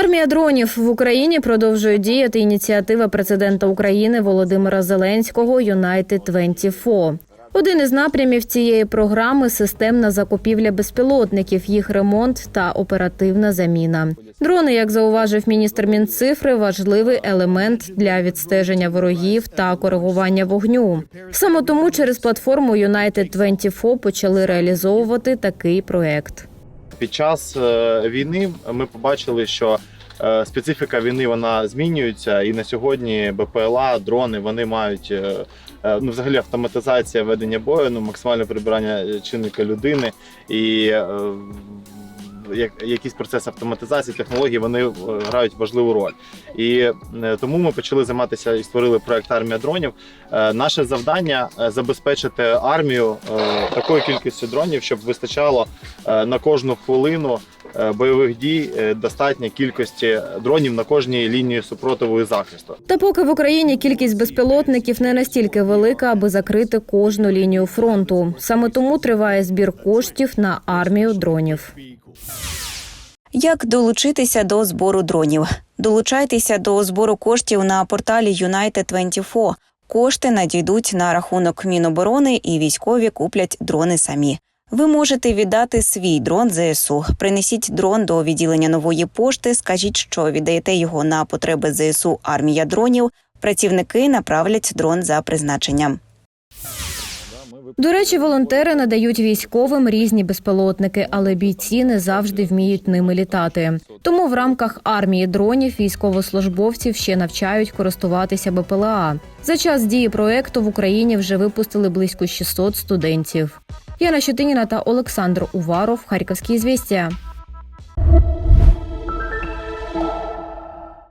Армія дронів в Україні продовжує діяти ініціатива президента України Володимира Зеленського United 24. Один із напрямів цієї програми системна закупівля безпілотників, їх ремонт та оперативна заміна. Дрони, як зауважив міністр Мінцифри, важливий елемент для відстеження ворогів та коригування вогню. Саме тому через платформу United 24 почали реалізовувати такий проект. Під час е, війни ми побачили, що е, специфіка війни вона змінюється, і на сьогодні БПЛА, дрони вони мають е, ну, взагалі автоматизація ведення бою, ну максимальне прибирання чинника людини. І е, як- якийсь процес автоматизації технології вони е, грають важливу роль. І е, тому ми почали займатися і створили проект армія дронів. Е, Наше завдання забезпечити армію такою кількістю дронів, щоб вистачало на кожну хвилину бойових дій е, достатньо кількості дронів на кожній лінії супротиву і захисту. Та поки в Україні кількість безпілотників не настільки велика, аби закрити кожну лінію фронту. Саме тому триває збір коштів на армію дронів. Як долучитися до збору дронів? Долучайтеся до збору коштів на порталі United 24. Кошти надійдуть на рахунок Міноборони і військові куплять дрони самі. Ви можете віддати свій дрон ЗСУ. Принесіть дрон до відділення нової пошти. Скажіть, що віддаєте його на потреби ЗСУ армія дронів. Працівники направлять дрон за призначенням. До речі, волонтери надають військовим різні безпілотники, але бійці не завжди вміють ними літати. Тому в рамках армії дронів військовослужбовців ще навчають користуватися БПЛА. За час дії проекту в Україні вже випустили близько 600 студентів. Яна Щетиніна та Олександр Уваров. Харківські звістя.